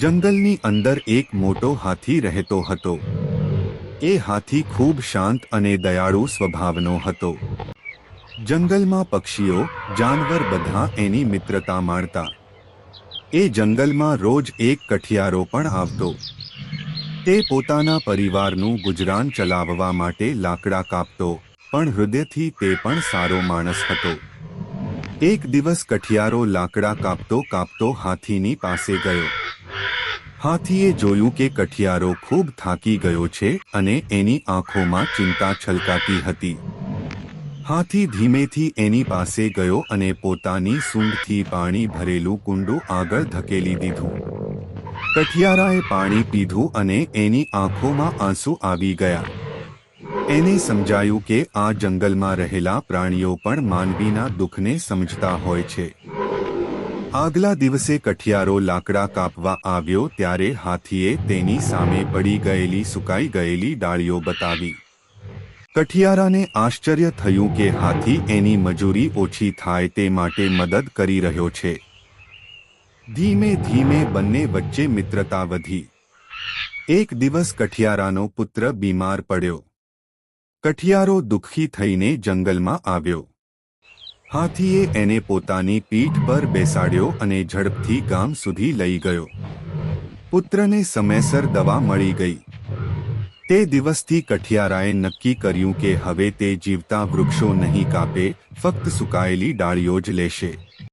જંગલની અંદર એક મોટો હાથી રહેતો હતો. એ હાથી ખૂબ શાંત અને દયાળુ સ્વભાવનો હતો. જંગલમાં પક્ષીઓ, જાનવર બધા એની મિત્રતા માણતા. એ જંગલમાં રોજ એક કઠિયારો પણ આવતો. તે પોતાના પરિવારનું ગુજરાન ચલાવવા માટે લાકડા કાપતો, પણ હૃદયથી તે પણ સારો માણસ હતો. એક દિવસ કઠિયારો લાકડા કાપતો કાપતો હાથીની પાસે ગયો. હાથીએ જોયું કે કઠિયારો ખૂબ થાકી ગયો છે અને એની આંખોમાં ચિંતા છલકાતી હતી. હાથી ધીમેથી એની પાસે ગયો અને પોતાની સૂંઢથી પાણી ભરેલું કુંડું આગળ ધકેલી દીધું. કઠિયારાએ પાણી પીધું અને એની આંખોમાં આંસુ આવી ગયા. એને સમજાયું કે આ જંગલમાં રહેલા પ્રાણીઓ પણ માનવીના દુઃખને સમજતા હોય છે. આગલા દિવસે કઠિયારો લાકડા કાપવા આવ્યો ત્યારે હાથીએ તેની સામે પડી ગયેલી સુકાઈ ગયેલી ડાળીઓ બતાવી. કઠિયારાને આશ્ચર્ય થયું કે હાથી એની મજૂરી ઓછી થાય તે માટે મદદ કરી રહ્યો છે. ધીમે ધીમે બંને વચ્ચે મિત્રતા વધી. એક દિવસ કઠિયારાનો પુત્ર બીમાર પડ્યો. કઠિયારો દુઃખી થઈને જંગલમાં આવ્યો. હાથીએ એને પોતાની પીઠ પર બેસાડ્યો અને ઝડપથી ગામ સુધી લઈ ગયો. પુત્રને સમયસર દવા મળી ગઈ. તે દિવસથી કઠિયારાએ નક્કી કર્યું કે હવે તે જીવતા વૃક્ષો નહીં કાપે, ફક્ત સુકાયેલી ડાળીઓ જ લેશે.